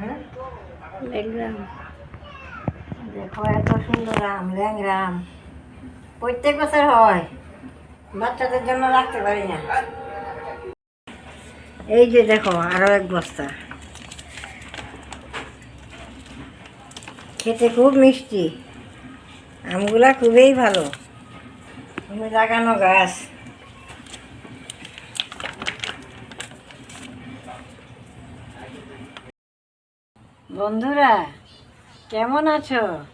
ল্যাংরাম দেখো, এত সুন্দর আম ল্যাংরা আম। প্রত্যেক বছর হয়। বাচ্চাদের জন্য রাখতে পারি না। এই যে দেখো, আরও এক বস্তা। খেতে খুব মিষ্টি। আমগুলা খুবই ভালো। লাগানো গাছ। বন্ধুরা, কেমন আছো?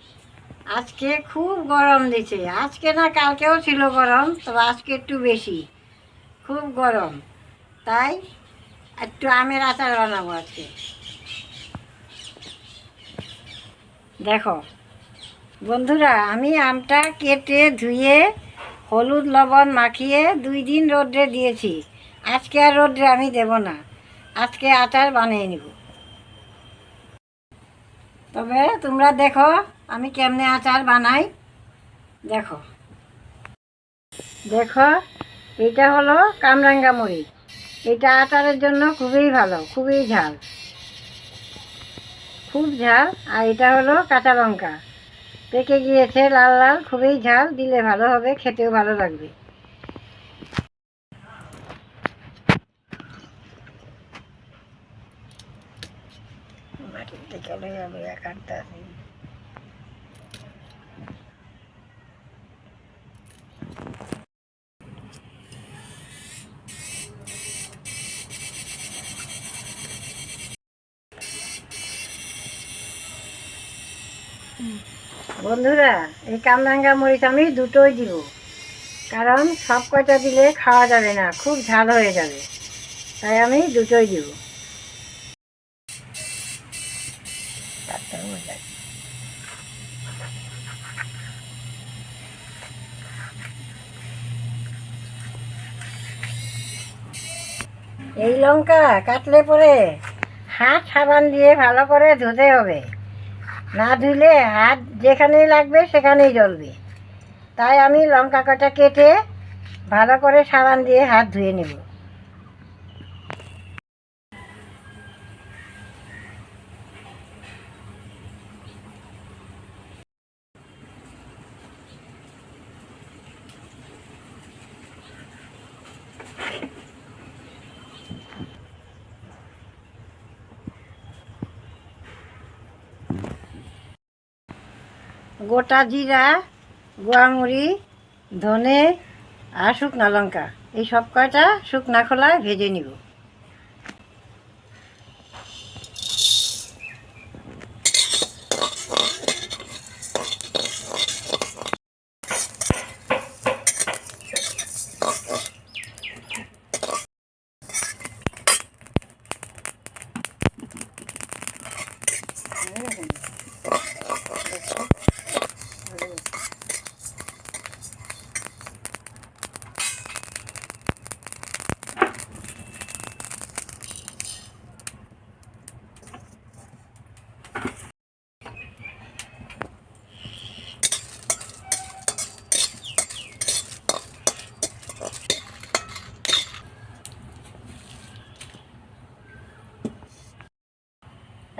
আজকে খুব গরম দিছে। আজকে না, কালকেও ছিল গরম, তবে আজকে একটু বেশি। খুব গরম। তাই একটু আমের আচার বানাবো আজকে। দেখো, বন্ধুরা, আমি আমটা কেটে ধুয়ে হলুদ লবণ মাখিয়ে দুই দিন রোদ্রে দিয়েছি। আজকে আর রোদ্রে আমি দেব না। আজকে আচার বানিয়ে নিব। তবে তোমরা দেখো আমি কেমনে আচার বানাই। দেখো। দেখো, এটা হলো কামরাঙ্গা মুড়ি। এটা আচারের জন্য খুবই ভালো, খুবই ঝাল। খুব ঝাল, আর এটা হলো কাঁচা লঙ্কা। পেকে গিয়েছে লাল লাল, খুবই ঝাল, দিলে ভালো হবে, খেতেও ভালো লাগবে। বন্ধুরা, এই কামরাঙ্গা মরিচ আমি দুটোই দিব। কারণ সব কয়টা দিলে খাওয়া যাবে না, খুব ঝাল হয়ে যাবে। তাই আমি দুটোই দিব। এই লঙ্কা কাটলে পরে হাত সাবান দিয়ে ভালো করে ধুতে হবে। না ধুলে হাত যেখানেই লাগবে সেখানেই জ্বলবে। তাই আমি লঙ্কা কটা কেটে ভালো করে সাবান দিয়ে হাত ধুয়ে নেব। গোটা জিরা গোয়ামুড়ি ধনে আর শুকনা লঙ্কা। এই সব কয়টা শুকনা খোলায় ভেজে নিব।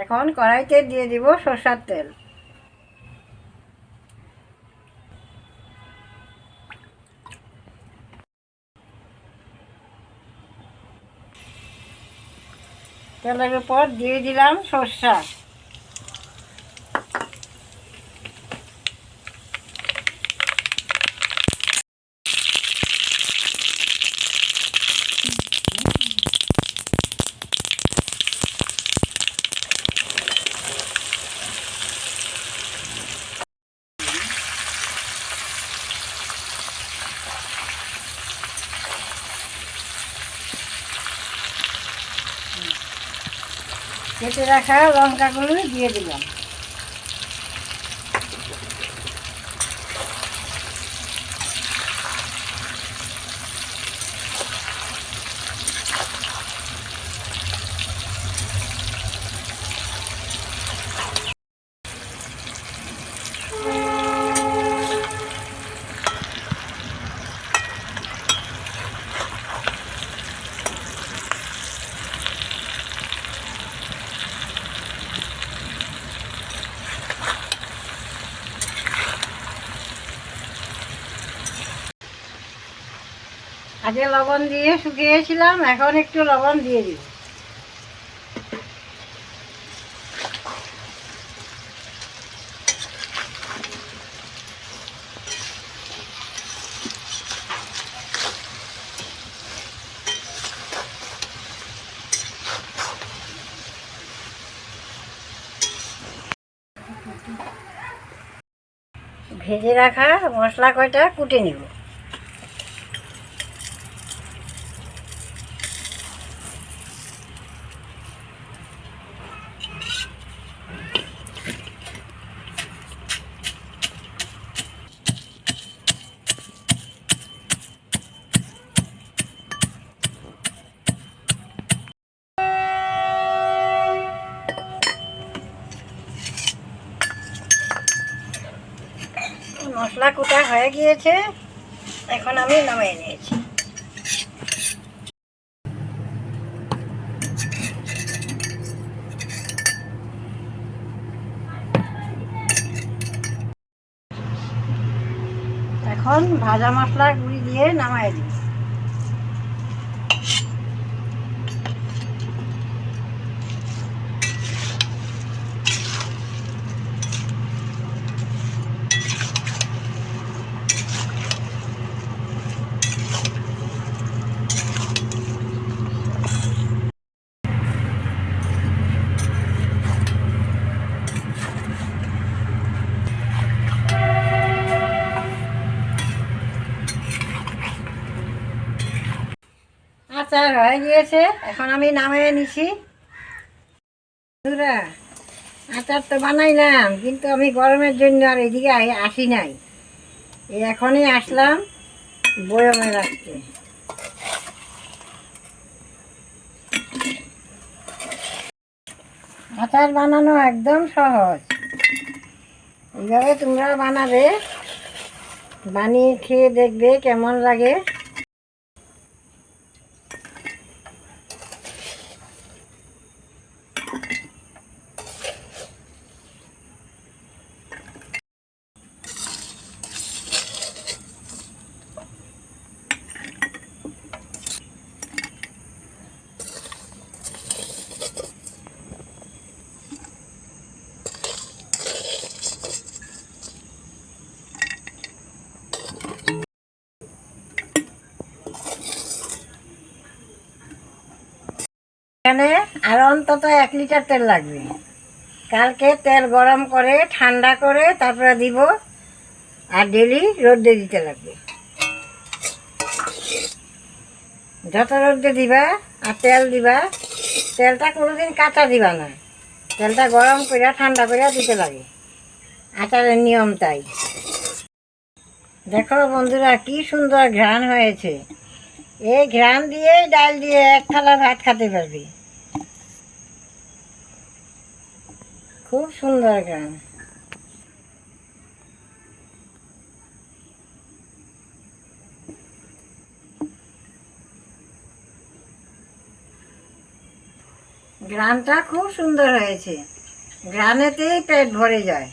এখন কড়াইতে দিয়ে দিব সরষার তেল। তেলের উপর দিয়ে দিলাম সর্ষা। কেটে রাখা লঙ্কাগুলো দিয়ে দিলাম। আগে লবণ দিয়ে শুকিয়েছিলাম, এখন একটু লবণ দিয়ে দিব। ভেজে রাখা মশলা কয়টা কুটে নিব। মশলা কুটা হয়ে গিয়েছে। এখন আমি নামিয়ে নিয়েছি। এখন ভাজা মশলা গুঁড়ি দিয়ে নামাই দিই আচার হয়ে গিয়েছে এখন আমি নামিয়ে নিছি। বন্ধুরা, আচার তো বানাইলাম কিন্তু আমি গরমের জন্য আর এদিকে আসি নাই। এখনই আসলাম বয়মে রাখতে। আচার বানানো একদম সহজ। এইভাবে তোমরা বানাবে বানিয়ে খেয়ে দেখবে কেমন লাগে। এখানে আর অন্তত এক লিটার তেল লাগবে। কালকে তেল গরম করে, ঠান্ডা করে তারপরে দিব, আর ডেলি রোদে দিতে লাগবে। যত রোদে দিবা আর তেল দিবা, তেলটা কোনোদিন কাঁচা দিবা না। তেলটা গরম করে ঠান্ডা করে দিতে লাগে। আচারের নিয়ম তাই। দেখো বন্ধুরা, কি সুন্দর ঘ্রাণ হয়েছে। এই ঘ্রাণ দিয়েই ডাল দিয়ে এক থালা ভাত খেতে পারবি। খুব সুন্দর গ্রাম গ্রামটা খুব সুন্দর হয়েছে। গ্রামেতেই পেট ভরে যায়।